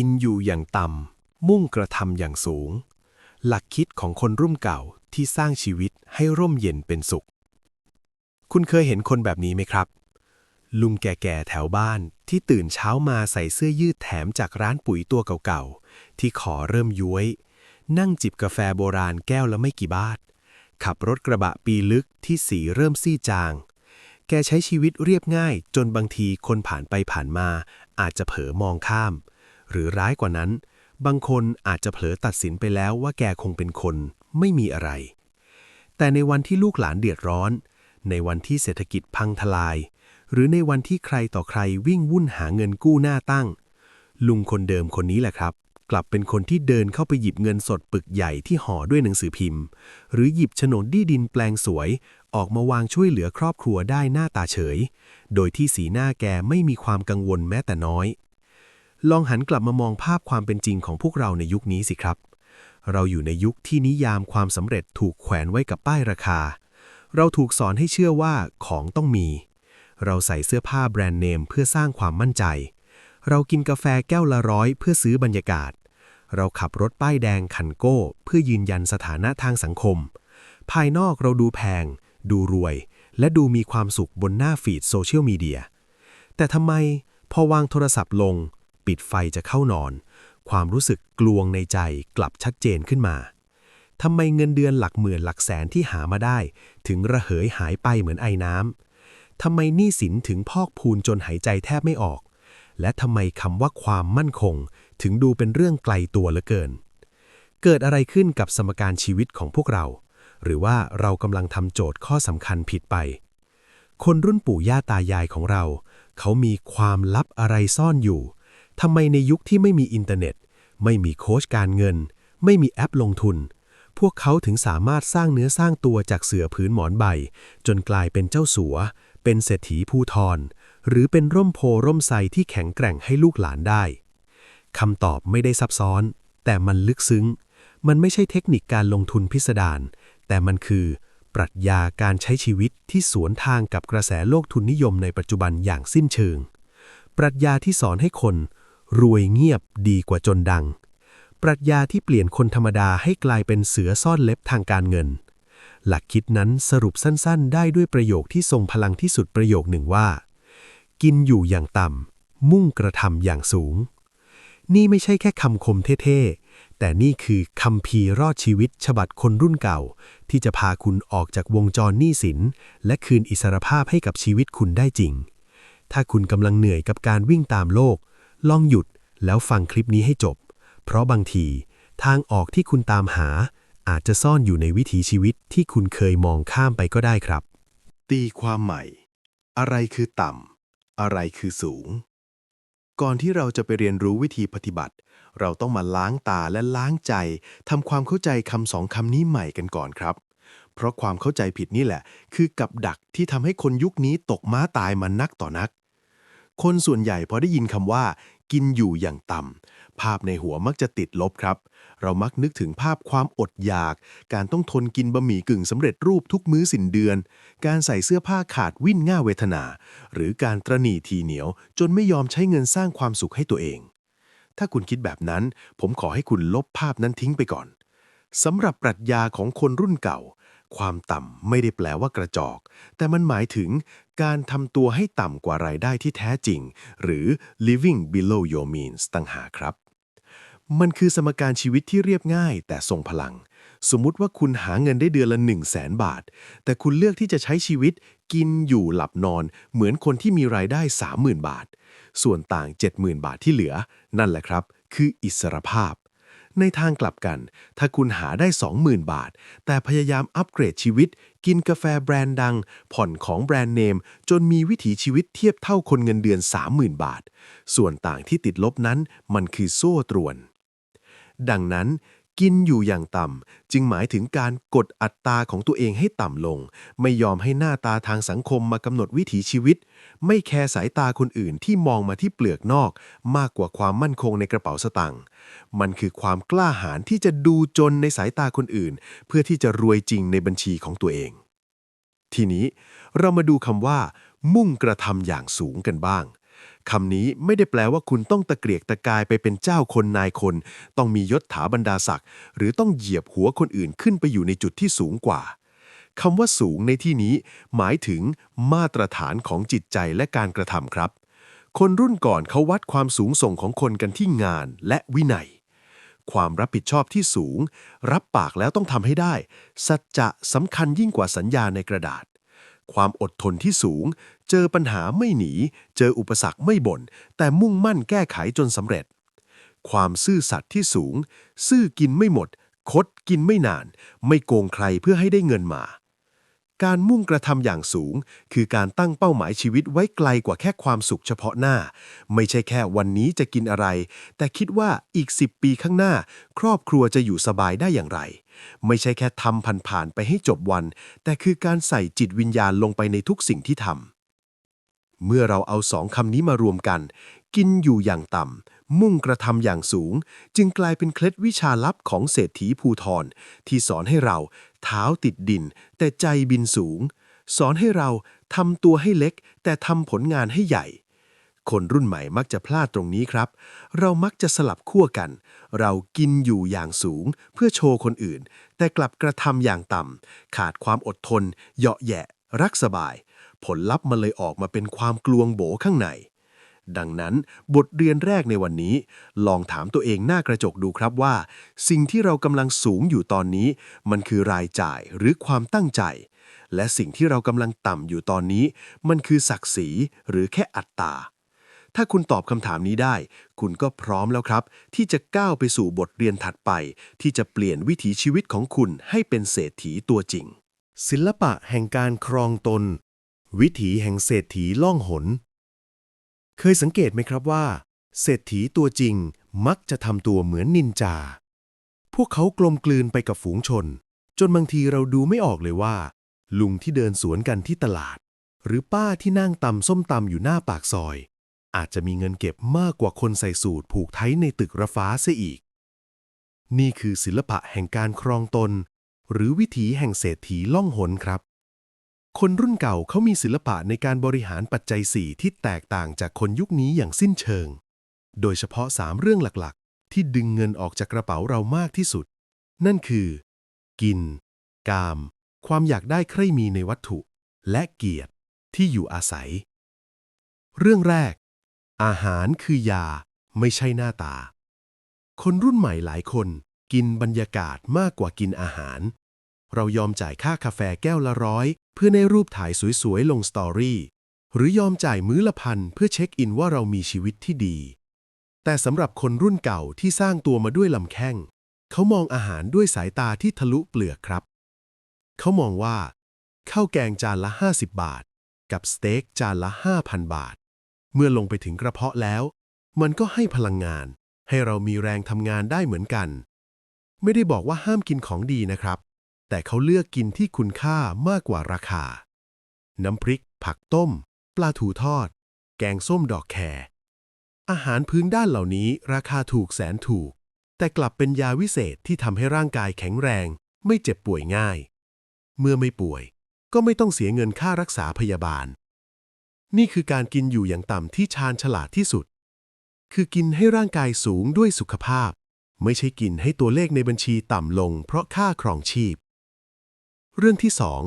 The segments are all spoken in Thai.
กินอยู่อย่างต่ำ มุ่งกระทำอย่างสูง หลักคิดของคนรุ่นเก่าที่สร้างชีวิตให้ร่มเย็นเป็นสุข คุณเคยเห็นคนแบบนี้ไหมครับ ลุงแก่ๆแถวบ้านที่ตื่นเช้ามาใส่เสื้อยืดแถมจากร้านปุ๋ยตัวเก่าๆ ที่ขอเริ่มย้วย นั่งจิบกาแฟโบราณแก้วละไม่กี่บาท ขับรถกระบะปีลึกที่สีเริ่มซีจางแกใช้ชีวิตเรียบง่ายจนบางทีคนผ่านไปผ่านมา อาจจะเผลอมองข้าม หรือร้ายกว่านั้น บางคนอาจจะเผลอตัดสินไปแล้วว่าแกคงเป็นคนไม่มีอะไร แต่ในวันที่ลูกหลานเดือดร้อน ในวันที่เศรษฐกิจพังทลาย หรือในวันที่ใครต่อใครวิ่งวุ่นหาเงินกู้หน้าตั้ง ลุงคนเดิมคนนี้แหละครับ กลับเป็นคนที่เดินเข้าไปหยิบเงินสดปึกใหญ่ที่ห่อด้วยหนังสือพิมพ์ หรือหยิบโฉนดที่ดินแปลงสวย ออกมาวางช่วยเหลือครอบครัวได้หน้าตาเฉย โดยที่สีหน้าแกไม่มีความกังวลแม้แต่น้อย ลองหันกลับมามองภาพความเป็นจริงของพวกเราในยุคนี้สิครับ เราอยู่ในยุคที่นิยามความสำเร็จถูกแขวนไว้กับป้ายราคา เราถูกสอนให้เชื่อว่าของต้องมี เราใส่เสื้อผ้าแบรนด์เนมเพื่อสร้างความมั่นใจ เรากินกาแฟแก้วละร้อยเพื่อซื้อบรรยากาศ เราขับรถป้ายแดงคันโก้ เพื่อยืนยันสถานะทางสังคม ภายนอกเราดูแพง ดูรวย และดูมีความสุขบนหน้าฟีดโซเชียลมีเดีย แต่ทำไมพอวางโทรศัพท์ลง ปิดไฟจะเข้านอน ความรู้สึกกลวงในใจกลับชัดเจนขึ้นมาทำไมเงินเดือนหลักหมื่นหลักแสนที่หามาได้ ถึงระเหยหายไปเหมือนไอ้น้ำทำไมหนี้สินถึงพอกพูนจนหายใจแทบไม่ออก และทำไมคำว่าความมั่นคง ถึงดูเป็นเรื่องไกลตัวเหลือเกิน เกิดอะไรขึ้นกับสมการชีวิตของพวกเรา หรือว่าเรากำลังทำโจทย์ข้อสำคัญผิดไป คนรุ่นปู่ย่าตายายของเรา เขามีความลับอะไรซ่อนอยู่ ทำไมในยุคที่ไม่มีอินเทอร์เน็ต ไม่มีโค้ชการเงิน ไม่มีแอปลงทุน พวกเขาถึงสามารถสร้างเนื้อสร้างตัวจากเสือพื้นหมอนใบ จนกลายเป็นเจ้าสัว เป็นเศรษฐีภูทรหรือเป็นร่มโพร่มไทรที่แข็งแกร่งให้ลูกหลานได้คำตอบไม่ได้ซับซ้อน แต่มันลึกซึ้ง มันไม่ใช่เทคนิคการลงทุนพิสดารแต่มันคือปรัชญาการใช้ชีวิตที่สวนทางกับกระแสโลกทุนนิยมในปัจจุบันอย่างสิ้นเชิง ปรัชญาที่สอนให้คน รวยเงียบดีกว่าจนดัง ปรัชญาที่เปลี่ยนคนธรรมดาให้กลายเป็นเสือซ่อนเล็บทางการเงิน หลักคิดนั้นสรุปสั้นๆ ได้ด้วยประโยคที่ทรงพลังที่สุดประโยคหนึ่งว่า กินอยู่อย่างต่ำมุ่งกระทำอย่างสูง นี่ไม่ใช่แค่คำคมเท่ๆ แต่นี่คือคำพีรอดชีวิตฉบับคนรุ่นเก่า ที่จะพาคุณออกจากวงจรหนี้สิน และคืนอิสรภาพให้กับชีวิตคุณได้จริง ถ้าคุณกำลังเหนื่อยกับการวิ่งตามโลก ลองหยุดแล้วฟังคลิปนี้ให้จบ เพราะบางที ทางออกที่คุณตามหา อาจจะซ่อนอยู่ในวิถีชีวิตที่คุณเคยมองข้ามไปก็ได้ครับ ตีความใหม่ อะไรคือต่ำ อะไรคือสูง ก่อนที่เราจะไปเรียนรู้วิธีปฏิบัติ เราต้องมาล้างตาและล้างใจทำความเข้าใจคำสองคำนี้ใหม่กันก่อนครับ เพราะความเข้าใจผิดนี่แหละ คือกับดักที่ทำให้คนยุคนี้ตกม้าตายมานักต่อนักคนส่วนใหญ่พอได้ยินคำว่า กินอยู่อย่างต่ำภาพในหัวมักจะติดลบครับ เรามักนึกถึงภาพความอดอยาก การต้องทนกินบะหมี่กึ่งสำเร็จรูปทุกมื้อสิ้นเดือน การใส่เสื้อผ้าขาดวิ่นง่าเวทนา หรือการตระหนี่ทีเหนียว จนไม่ยอมใช้เงินสร้างความสุขให้ตัวเอง ถ้าคุณคิดแบบนั้น ผมขอให้คุณลบภาพนั้นทิ้งไปก่อนสำหรับปรัชญาของคนรุ่นเก่า ความต่ำไม่ได้แปลว่ากระจอก แต่มันหมายถึงการทำตัวให้ต่ำกว่ารายได้ที่แท้จริง หรือ living below your means ต่างหากครับ มันคือสมการชีวิตที่เรียบง่าย แต่ทรงพลัง สมมุติว่าคุณหาเงินได้เดือนละ1 0 0 0 0แสนบาท แต่คุณเลือกที่จะใช้ชีวิตกินอยู่หลับนอน เหมือนคนที่มีรายได้ 30,000 บาท ส่วนต่าง 70,000 บาทที่เหลือ นั่นแหละครับ คืออิสรภาพ ในทางกลับกัน ถ้าคุณหาได้ 20,000 บาท แต่พยายามอัปเกรดชีวิต กินกาแฟแบรนด์ดัง ผ่อนของแบรนด์เนม จนมีวิถีชีวิตเทียบเท่าคนเงินเดือน 30,000 บาท ส่วนต่างที่ติดลบนั้นมันคือโซ่ตรวน ดังนั้น กินอยู่อย่างต่ำ จึงหมายถึงการกดอัตราของตัวเองให้ต่ำลง ไม่ยอมให้หน้าตาทางสังคมมากำหนดวิถีชีวิต ไม่แคร์สายตาคนอื่นที่มองมาที่เปลือกนอก มากกว่าความมั่นคงในกระเป๋าสตางค์มันคือความกล้าหาญที่จะดูจนในสายตาคนอื่น เพื่อที่จะรวยจริงในบัญชีของตัวเอง ทีนี้เรามาดูคำว่า มุ่งกระทำอย่างสูงกันบ้าง คำนี้ไม่ได้แปลว่าคุณต้องตะเกียกตะกายไปเป็นเจ้าคนนายคน ต้องมียศถาบรรดาศักดิ์หรือต้องเหยียบหัวคนอื่นขึ้นไปอยู่ในจุดที่สูงกว่าคำว่าสูงในที่นี้ หมายถึงมาตรฐานของจิตใจและการกระทำครับ คนรุ่นก่อนเขาวัดความสูงส่งของคนกันที่งานและวินัย ความรับผิดชอบที่สูง รับปากแล้วต้องทำให้ได้ สัจจะสำคัญยิ่งกว่าสัญญาในกระดาษ ความอดทนที่สูง เจอปัญหาไม่หนี เจออุปสรรคไม่บ่น แต่มุ่งมั่นแก้ไขจนสำเร็จ ความซื่อสัตย์ที่สูง ซื่อกินไม่หมด คดกินไม่นาน ไม่โกงใครเพื่อให้ได้เงินมา การมุ่งกระทำอย่างสูง คือการตั้งเป้าหมายชีวิตไว้ไกลกว่าแค่ความสุขเฉพาะหน้า ไม่ใช่แค่วันนี้จะกินอะไร แต่คิดว่าอีก 10 ปีข้างหน้า ครอบครัวจะอยู่สบายได้อย่างไร ไม่ใช่แค่ทำผ่านๆไปให้จบวัน แต่คือการใส่จิตวิญญาณลงไปในทุกสิ่งที่ทำเมื่อเราเอาสองคำนี้มารวมกัน กินอยู่อย่างต่ำมุ่งกระทำอย่างสูง จึงกลายเป็นเคล็ดวิชาลับของเศรษฐีภูทรที่สอนให้เราเท้าติดดิน แต่ใจบินสูง สอนให้เราทำตัวให้เล็ก แต่ทำผลงานให้ใหญ่ คนรุ่นใหม่มักจะพลาดตรงนี้ครับ เรามักจะสลับขั้วกัน เรากินอยู่อย่างสูงเพื่อโชว์คนอื่น แต่กลับกระทำอย่างต่ำขาดความอดทน เหยาะแยะ รักสบาย ผลลัพธ์มันเลยออกมาเป็นความกลวงโบข้างใน ดังนั้นบทเรียนแรกในวันนี้ ลองถามตัวเองหน้ากระจกดูครับว่า สิ่งที่เรากำลังสูงอยู่ตอนนี้ มันคือรายจ่ายหรือความตั้งใจและสิ่งที่เรากำลังต่ำอยู่ตอนนี้ มันคือศักดิ์ศรีหรือแค่อัตตา ถ้าคุณตอบคำถามนี้ได้ คุณก็พร้อมแล้วครับ ที่จะก้าวไปสู่บทเรียนถัดไป ที่จะเปลี่ยนวิถีชีวิตของคุณให้เป็นเศรษฐีตัวจริง ศิลปะแห่งการครองตน วิถีแห่งเศรษฐีล่องหน เคยสังเกตไหมครับว่า เศรษฐีตัวจริงมักจะทำตัวเหมือนนินจา พวกเขากลมกลืนไปกับฝูงชน จนบางทีเราดูไม่ออกเลยว่า ลุงที่เดินสวนกันที่ตลาด หรือป้าที่นั่งตำส้มตำอยู่หน้าปากซอย อาจจะมีเงินเก็บมากกว่าคนใส่สูตรผูกไทยในตึกระฟ้าเสียอีก นี่คือศิลปะแห่งการครองตน หรือวิถีแห่งเศรษฐีล่องหนครับ คนรุ่นเก่าเขามีศิลปะในการบริหารปัจจัยสี่ที่แตกต่างจากคนยุคนี้อย่างสิ้นเชิง โดยเฉพาะสามเรื่องหลักๆ ที่ดึงเงินออกจากกระเป๋าเรามากที่สุด นั่นคือ กิน กาม ความอยากได้ใคร่มีในวัตถุ และเกียรติที่อยู่อาศัย เรื่องแรก อาหารคือยา ไม่ใช่หน้าตา คนรุ่นใหม่หลายคนกินบรรยากาศมากกว่ากินอาหาร เรายอมจ่ายค่ากาแฟแก้วละร้อย เพื่อในรูปถ่ายสวยๆ ลงสตอรี่ หรือยอมจ่ายมื้อละพันเพื่อเช็คอินว่าเรามีชีวิตที่ดี แต่สำหรับคนรุ่นเก่าที่สร้างตัวมาด้วยลำแข้ง เขามองอาหารด้วยสายตาที่ทะลุเปลือกครับ เขามองว่าข้าวแกงจานละ 50 บาท กับสเต็กจานละ 5,000 บาท เมื่อลงไปถึงกระเพาะแล้ว มันก็ให้พลังงาน ให้เรามีแรงทำงานได้เหมือนกัน ไม่ได้บอกว่าห้ามกินของดีนะครับ แต่เขาเลือกกินที่คุณค่ามากกว่าราคา น้ำพริก ผักต้ม ปลาถูทอด แกงส้มดอกแครอาหารพื้นด้านเหล่านี้ราคาถูกแสนถูก แต่กลับเป็นยาวิเศษที่ทำให้ร่างกายแข็งแรง ไม่เจ็บป่วยง่าย เมื่อไม่ป่วย ก็ไม่ต้องเสียเงินค่ารักษาพยาบาล นี่คือการกินอยู่อย่างต่ำที่ชาญฉลาดที่สุด คือกินให้ร่างกายสูงด้วยสุขภาพ ไม่ใช่กินให้ตัวเลขในบัญชีต่ำลงเพราะค่าครองชีพ เรื่องที่สอง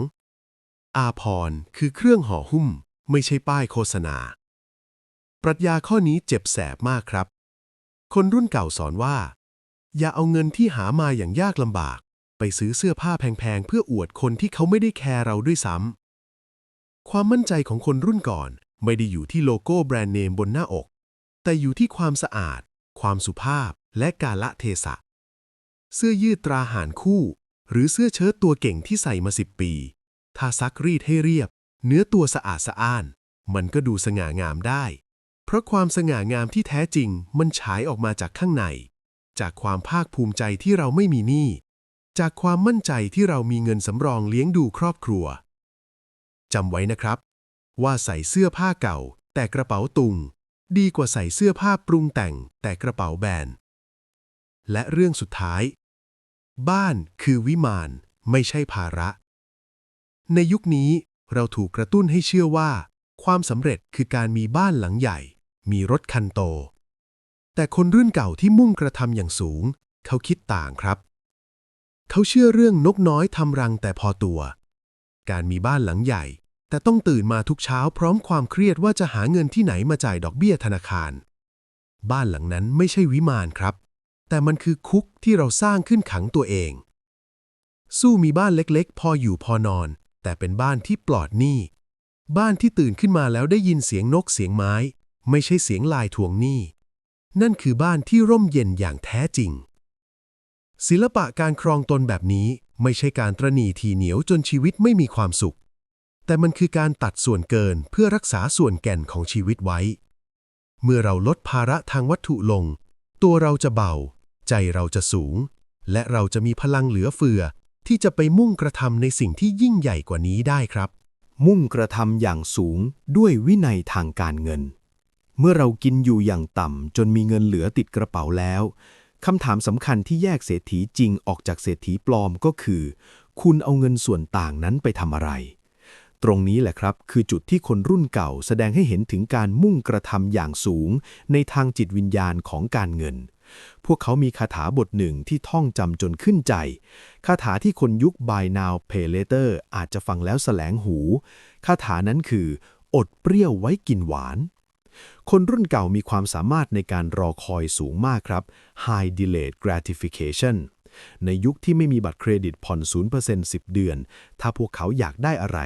อาพรคือเครื่องห่อหุ้ม ไม่ใช่ป้ายโฆษณา ปรัชญาข้อนี้เจ็บแสบมากครับ คนรุ่นเก่าสอนว่า อย่าเอาเงินที่หามาอย่างยากลำบาก ไปซื้อเสื้อผ้าแพงๆเพื่ออวดคนที่เขาไม่ได้แคร์เราด้วยซ้ำ ความมั่นใจของคนรุ่นก่อน ไม่ได้อยู่ที่โลโก้แบรนด์เนมบนหน้าอก แต่อยู่ที่ความสะอาด ความสุภาพ และกาละเทศะ เสื้อยืดตราหารคู่ หรือเสื้อเชิ้ตตัวเก่งที่ใส่มาสิบปี ถ้าซักรีดให้เรียบ เนื้อตัวสะอาดสะอ้าน มันก็ดูสง่างามได้ เพราะความสง่างามที่แท้จริงมันฉายออกมาจากข้างใน จากความภาคภูมิใจที่เราไม่มีหนี้จากความมั่นใจที่เรามีเงินสำรองเลี้ยงดูครอบครัว จำไว้นะครับ ว่าใส่เสื้อผ้าเก่า แต่กระเป๋าตุง ดีกว่าใส่เสื้อผ้าปรุงแต่ง แต่กระเป๋าแบน และเรื่องสุดท้าย บ้านคือวิมานไม่ใช่ภาระ ในยุคนี้เราถูกกระตุ้นให้เชื่อว่า ความสำเร็จคือการมีบ้านหลังใหญ่ มีรถคันโต แต่คนรุ่นเก่าที่มุ่งกระทำอย่างสูง เขาคิดต่างครับ เขาเชื่อเรื่องนกน้อยทำรังแต่พอตัว การมีบ้านหลังใหญ่ แต่ต้องตื่นมาทุกเช้าพร้อมความเครียดว่าจะหาเงินที่ไหนมาจ่ายดอกเบี้ยธนาคาร บ้านหลังนั้นไม่ใช่วิมานครับ แต่มันคือคุกที่เราสร้างขึ้นขังตัวเอง สู้มีบ้านเล็กๆ พออยู่พอนอน แต่เป็นบ้านที่ปลอดหนี้บ้านที่ตื่นขึ้นมาแล้วได้ยินเสียงนกเสียงไม้ ไม่ใช่เสียงลายทวงหนี้ นั่นคือบ้านที่ร่มเย็นอย่างแท้จริง ศิลปะการครองตนแบบนี้ ไม่ใช่การตรณีทีเหนียวจนชีวิตไม่มีความสุข แต่มันคือการตัดส่วนเกินเพื่อรักษาส่วนแก่นของชีวิตไว้ เมื่อเราลดภาระทางวัตถุลง ตัวเราจะเบา ใจเราจะสูง และเราจะมีพลังเหลือเฟือ ที่จะไปมุ่งกระทำในสิ่งที่ยิ่งใหญ่กว่านี้ได้ครับ มุ่งกระทำอย่างสูงด้วยวินัยทางการเงิน เมื่อเรากินอยู่อย่างต่ำจนมีเงินเหลือติดกระเป๋าแล้ว คำถามสำคัญที่แยกเศรษฐีจริงออกจากเศรษฐีปลอมก็คือ คุณเอาเงินส่วนต่างนั้นไปทำอะไร ตรงนี้แหละครับ คือจุดที่คนรุ่นเก่าแสดงให้เห็นถึงการมุ่งกระทำอย่างสูง ในทางจิตวิญญาณของการเงิน พวกเขามีคาถาบทหนึ่งที่ท่องจำจนขึ้นใจ คาถาที่คนยุค Buy Now Pay Later อาจจะฟังแล้วแสลงหู คาถานั้นคือ อดเปรี้ยวไว้กินหวาน คนรุ่นเก่ามีความสามารถในการรอคอยสูงมากครับ High Delayed Gratification ในยุคที่ไม่มีบัตรเครดิตผ่อน 0% 10 เดือน ถ้าพวกเขาอยากได้อะไร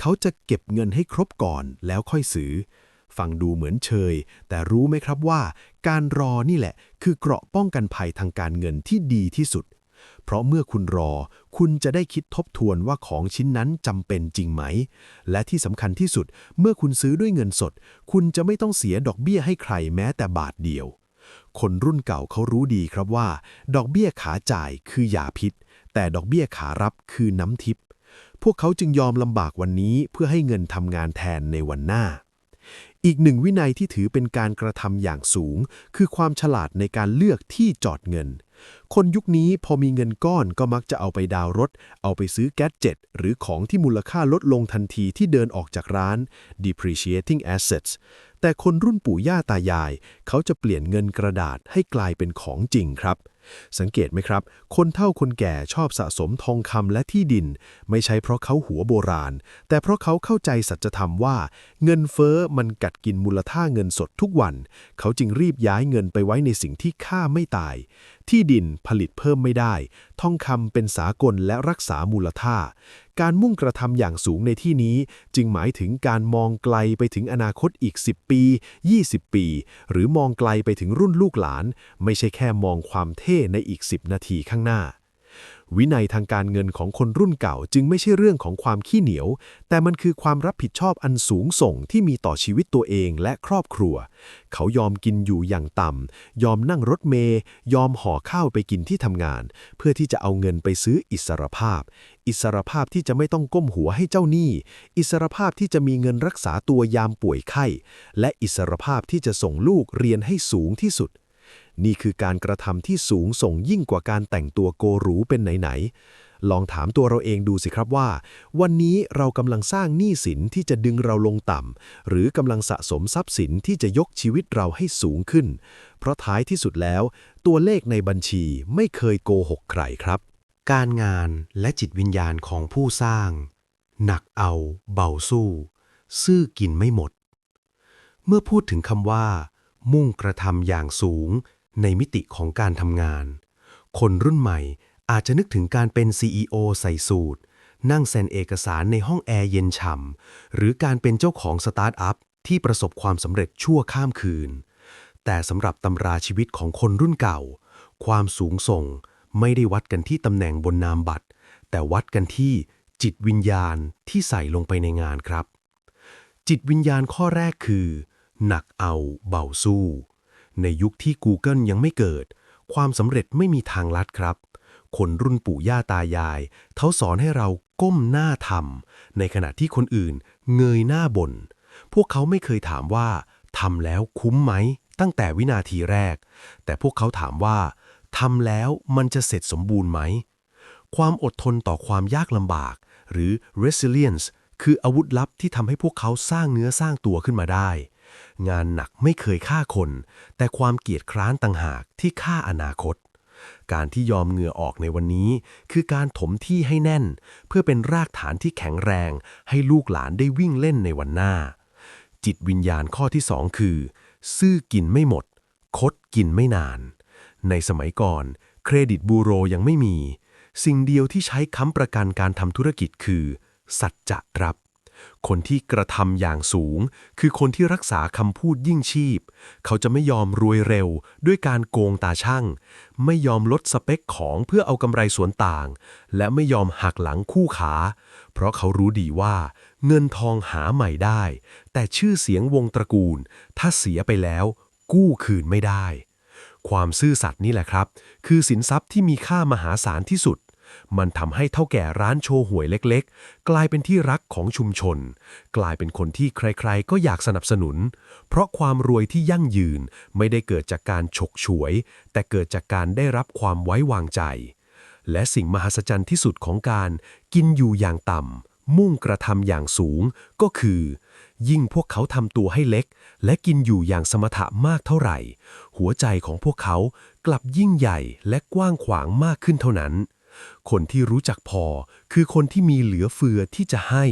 เขาจะเก็บเงินให้ครบก่อนแล้วค่อยซื้อ ฟังดูเหมือนเชย แต่รู้ไหมครับว่า การรอนี่แหละ คือเกราะป้องกันภัยทางการเงินที่ดีที่สุด เพราะเมื่อคุณรอ คุณจะได้คิดทบทวนว่าของชิ้นนั้นจำเป็นจริงไหม และที่สำคัญที่สุด เมื่อคุณซื้อด้วยเงินสด คุณจะไม่ต้องเสียดอกเบี้ยให้ใครแม้แต่บาทเดียว คนรุ่นเก่าเขารู้ดีครับว่า ดอกเบี้ยขาจ่ายคือยาพิษ แต่ดอกเบี้ยขารับคือน้ำทิพย์พวกเขาจึงยอมลำบากวันนี้เพื่อให้เงินทำงานแทนในวันหน้าอีกหนึ่งวินัยที่ถือเป็นการกระทำอย่างสูง คือความฉลาดในการเลือกที่จอดเงิน คนยุคนี้พอมีเงินก้อนก็มักจะเอาไปดาวรถ เอาไปซื้อแก๊สเจ็ตหรือของที่มูลค่าลดลงทันทีที่เดินออกจากร้าน depreciating assets แต่คนรุ่นปู่ย่าตายาย เขาจะเปลี่ยนเงินกระดาษให้กลายเป็นของจริงครับ สังเกตไหมครับ คนเฒ่าคนแก่ชอบสะสมทองคำและที่ดิน ไม่ใช่เพราะเขาหัวโบราณ แต่เพราะเขาเข้าใจสัจธรรมว่า เงินเฟ้อมันกัดกินมูลค่าเงินสดทุกวัน เขาจึงรีบย้ายเงินไปไว้ในสิ่งที่ค่าไม่ตาย ที่ดินผลิตเพิ่มไม่ได้ ทองคำเป็นสากลและรักษามูลค่า การมุ่งกระทำอย่างสูงในที่นี้ จึงหมายถึงการมองไกลไปถึงอนาคตอีก 10 ปี 20 ปี หรือมองไกลไปถึงรุ่นลูกหลาน ไม่ใช่แค่มองความเท่ในอีก 10 นาทีข้างหน้า วินัยทางการเงินของคนรุ่นเก่าจึงไม่ใช่เรื่องของความขี้เหนียว แต่มันคือความรับผิดชอบอันสูงส่งที่มีต่อชีวิตตัวเองและครอบครัว เขายอมกินอยู่อย่างต่ำ ยอมนั่งรถเมย์ยอมห่อข้าวไปกินที่ทำงาน เพื่อที่จะเอาเงินไปซื้ออิสรภาพ อิสรภาพที่จะไม่ต้องก้มหัวให้เจ้าหนี้ อิสรภาพที่จะมีเงินรักษาตัวยามป่วยไข้ และอิสรภาพที่จะส่งลูกเรียนให้สูงที่สุด นี่คือการกระทำที่สูงส่งยิ่งกว่าการแต่งตัวโกหรูเป็นไหนๆ ลองถามตัวเราเองดูสิครับว่า วันนี้เรากำลังสร้างหนี้สินที่จะดึงเราลงต่ำ หรือกำลังสะสมทรัพย์สินที่จะยกชีวิตเราให้สูงขึ้น เพราะท้ายที่สุดแล้ว ตัวเลขในบัญชีไม่เคยโกหกใครครับ การงานและจิตวิญญาณของผู้สร้าง หนักเอา เบาสู้ ซื่อกินไม่หมด เมื่อพูดถึงคำว่า มุ่งกระทำอย่างสูง ในมิติของการทำงาน คนรุ่นใหม่อาจจะนึกถึงการเป็น CEO ใส่สูตร นั่งเซ็นเอกสารในห้องแอร์เย็นฉ่ำหรือการเป็นเจ้าของสตาร์ทอัพที่ประสบความสำเร็จชั่วข้ามคืน แต่สำหรับตำราชีวิตของคนรุ่นเก่า ความสูงส่งไม่ได้วัดกันที่ตำแหน่งบนนามบัตร แต่วัดกันที่จิตวิญญาณที่ใส่ลงไปในงานครับ จิตวิญญาณข้อแรกคือ หนักเอาเบาสู้ ในยุคที่ Google ยังไม่เกิด ความสำเร็จไม่มีทางลัดครับ คนรุ่นปู่ย่าตายาย เขาสอนให้เราก้มหน้าทำในขณะที่คนอื่นเงยหน้าบนพวกเขาไม่เคยถามว่าทำแล้วคุ้มไหม ตั้งแต่วินาทีแรก แต่พวกเขาถามว่าทำแล้วมันจะเสร็จสมบูรณ์ไหม ความอดทนต่อความยากลำบาก หรือ resilience คืออาวุธลับที่ทำให้พวกเขาสร้างเนื้อสร้างตัวขึ้นมาได้ งานหนักไม่เคยฆ่าคน แต่ความเกียจคร้านต่างหากที่ฆ่าอนาคต การที่ยอมเหงื่อออกในวันนี้ คือการถมที่ให้แน่น เพื่อเป็นรากฐานที่แข็งแรง ให้ลูกหลานได้วิ่งเล่นในวันหน้า จิตวิญญาณข้อที่สองคือ ซื่อกินไม่หมด คดกินไม่นาน ในสมัยก่อน เครดิตบูโรยังไม่มี สิ่งเดียวที่ใช้ค้ำประกันการทำธุรกิจคือ สัจจะครับ คนที่กระทำอย่างสูง คือคนที่รักษาคำพูดยิ่งชีพ เขาจะไม่ยอมรวยเร็ว ด้วยการโกงตาช่าง ไม่ยอมลดสเปคของเพื่อเอากำไรส่วนต่าง และไม่ยอมหักหลังคู่ขา เพราะเขารู้ดีว่า เงินทองหาใหม่ได้ แต่ชื่อเสียงวงตระกูล ถ้าเสียไปแล้ว กู้คืนไม่ได้ ความซื่อสัตย์นี่แหละครับ คือสินทรัพย์ที่มีค่ามหาศาลที่สุด มันทำให้เท่าแก่ร้านโชว์หวยเล็กๆ กลายเป็นที่รักของชุมชน กลายเป็นคนที่ใครๆ ก็อยากสนับสนุน เพราะความรวยที่ยั่งยืนไม่ได้เกิดจากการฉกฉวย แต่เกิดจากการได้รับความไว้วางใจ และสิ่งมหัศจรรย์ที่สุดของการกินอยู่อย่างต่ำมุ่งกระทำอย่างสูงก็คือ ยิ่งพวกเขาทำตัวให้เล็ก และกินอยู่อย่างสมถะมากเท่าไหร่ หัวใจของพวกเขากลับยิ่งใหญ่และกว้างขวางมากขึ้นเท่านั้น คนที่รู้จักพอ คือคนที่มีเหลือเฟือที่จะให้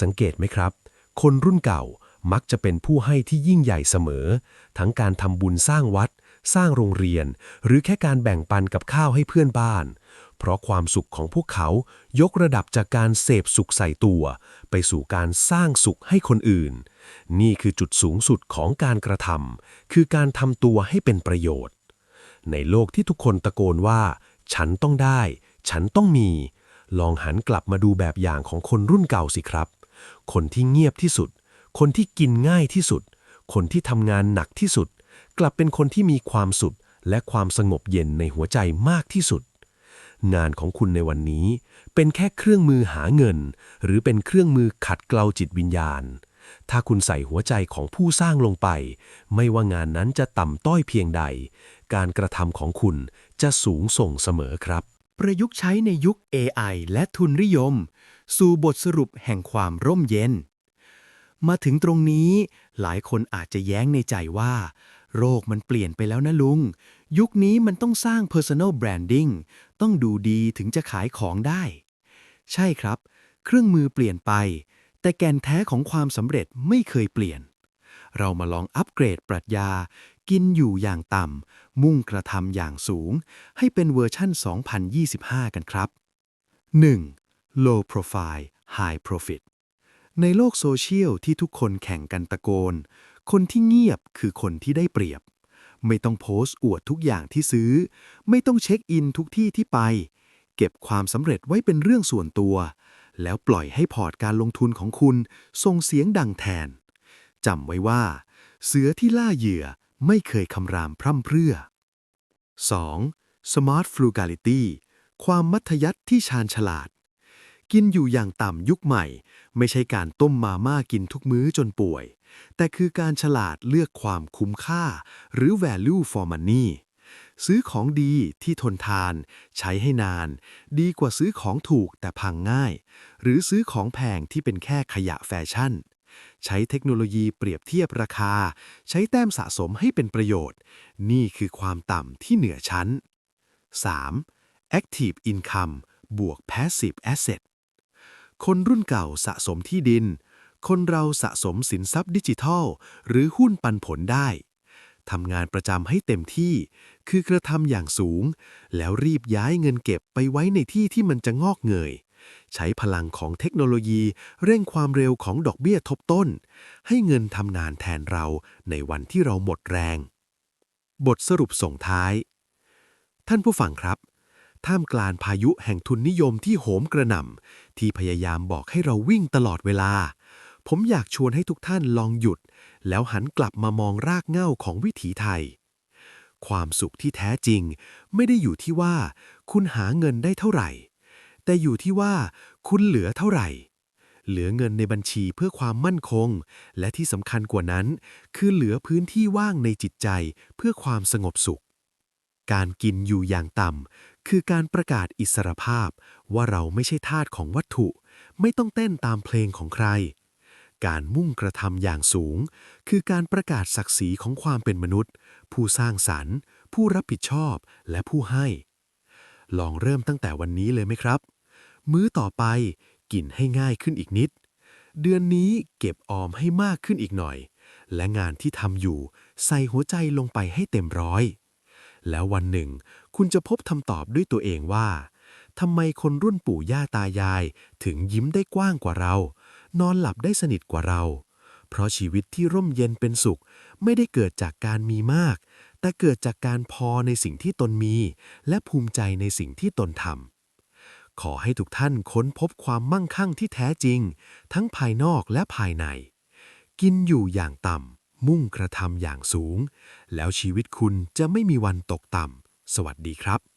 สังเกตไหมครับ คนรุ่นเก่ามักจะเป็นผู้ให้ที่ยิ่งใหญ่เสมอ ทั้งการทำบุญสร้างวัด สร้างโรงเรียน หรือแค่การแบ่งปันกับข้าวให้เพื่อนบ้าน เพราะความสุขของพวกเขายกระดับจากการเสพสุขใส่ตัว ไปสู่การสร้างสุขให้คนอื่น นี่คือจุดสูงสุดของการกระทำคือการทำตัวให้เป็นประโยชน์ ในโลกที่ทุกคนตะโกนว่า ฉันต้องได้ ฉันต้องมี ลองหันกลับมาดูแบบอย่างของคนรุ่นเก่าสิครับ คนที่เงียบที่สุด คนที่กินง่ายที่สุด คนที่ทำงานหนักที่สุด กลับเป็นคนที่มีความสุขและความสงบเย็นในหัวใจมากที่สุด งานของคุณในวันนี้ เป็นแค่เครื่องมือหาเงิน หรือเป็นเครื่องมือขัดเกลาจิตวิญญาณ ถ้าคุณใส่หัวใจของผู้สร้างลงไป ไม่ว่างานนั้นจะต่ำต้อยเพียงใด การกระทำของคุณจะสูงส่งเสมอครับ ประยุกต์ใช้ในยุค AI และทุนนิยม สู่บทสรุปแห่งความร่มเย็น มาถึงตรงนี้ หลายคนอาจจะแย้งในใจว่า โรคมันเปลี่ยนไปแล้วนะลุง ยุคนี้มันต้องสร้าง Personal Branding ต้องดูดีถึงจะขายของได้ ใช่ครับ เครื่องมือเปลี่ยนไป แต่แกนแท้ของความสำเร็จไม่เคยเปลี่ยน เรามาลองอัปเกรดปรัชญา กินอยู่อย่างต่ำ มุ่งกระทำอย่างสูง ให้เป็นเวอร์ชั่น 2025 กันครับ 1. Low Profile High Profit ในโลกโซเชียลที่ทุกคนแข่งกันตะโกน คนที่เงียบคือคนที่ได้เปรียบ ไม่ต้องโพสต์อวดทุกอย่างที่ซื้อ ไม่ต้องเช็คอินทุกที่ที่ไป เก็บความสำเร็จไว้เป็นเรื่องส่วนตัว แล้วปล่อยให้พอร์ตการลงทุนของคุณส่งเสียงดังแทนจำไว้ว่า เสือที่ล่าเหยื่อ ไม่เคยคำรามพร่ำเพรื่อ 2. Smart Frugality ความมัธยัติที่ชาญฉลาด กินอยู่อย่างต่ำยุคใหม่ ไม่ใช่การต้มมาม่ากินทุกมื้อจนป่วย แต่คือการฉลาดเลือกความคุ้มค่า หรือ value for money ซื้อของดีที่ทนทาน ใช้ให้นาน ดีกว่าซื้อของถูกแต่พังง่าย หรือซื้อของแพงที่เป็นแค่ขยะแฟชั่น ใช้เทคโนโลยีเปรียบเทียบราคา ใช้แต้มสะสมให้เป็นประโยชน์ นี่คือความต่ำที่เหนือชั้น 3. Active Income บวก Passive Asset คนรุ่นเก่าสะสมที่ดิน คนเราสะสมสินทรัพย์ดิจิทัล หรือหุ้นปันผลได้ทำงานประจำให้เต็มที่ คือกระทำอย่างสูง แล้วรีบย้ายเงินเก็บไปไว้ในที่ที่มันจะงอกเงย ใช้พลังของเทคโนโลยีเร่งความเร็วของดอกเบี้ยทบต้น ให้เงินทำนานแทนเราในวันที่เราหมดแรง บทสรุปส่งท้าย ท่านผู้ฟังครับ ท่ามกลางพายุแห่งทุนนิยมที่โหมกระหน่ำที่พยายามบอกให้เราวิ่งตลอดเวลา ผมอยากชวนให้ทุกท่านลองหยุด แล้วหันกลับมามองรากเหง้าของวิถีไทยความสุขที่แท้จริง ไม่ได้อยู่ที่ว่า คุณหาเงินได้เท่าไหร่ แต่อยู่ที่ว่าคุณเหลือเท่าไหร่ เหลือเงินในบัญชีเพื่อความมั่นคง และที่สำคัญกว่านั้น คือเหลือพื้นที่ว่างในจิตใจเพื่อความสงบสุข การกินอยู่อย่างต่ำคือการประกาศอิสรภาพว่าเราไม่ใช่ทาสของวัตถุ ไม่ต้องเต้นตามเพลงของใคร การมุ่งกระทำอย่างสูง คือการประกาศศักดิ์ศรีของความเป็นมนุษย์ ผู้สร้างสรรค์ ผู้รับผิดชอบและผู้ให้ลองเริ่มตั้งแต่วันนี้เลยไหมครับ มื้อต่อไปกินให้ง่ายขึ้นอีกนิด เดือนนี้เก็บออมให้มากขึ้นอีกหน่อย และงานที่ทำอยู่ใส่หัวใจลงไปให้เต็มร้อย แล้ววันหนึ่ง คุณจะพบคำตอบด้วยตัวเองว่าทำไมคนรุ่นปู่ย่าตายาย ถึงยิ้มได้กว้างกว่าเรา นอนหลับได้สนิทกว่าเรา เพราะชีวิตที่ร่มเย็นเป็นสุข ไม่ได้เกิดจากการมีมาก แต่เกิดจากการพอในสิ่งที่ตนมี และภูมิใจในสิ่งที่ตนทำ ขอให้ทุกท่านค้นพบความมั่งคั่งที่แท้จริง ทั้งภายนอกและภายใน กินอยู่อย่างต่ำ มุ่งกระทำอย่างสูง แล้วชีวิตคุณจะไม่มีวันตกต่ำ สวัสดีครับ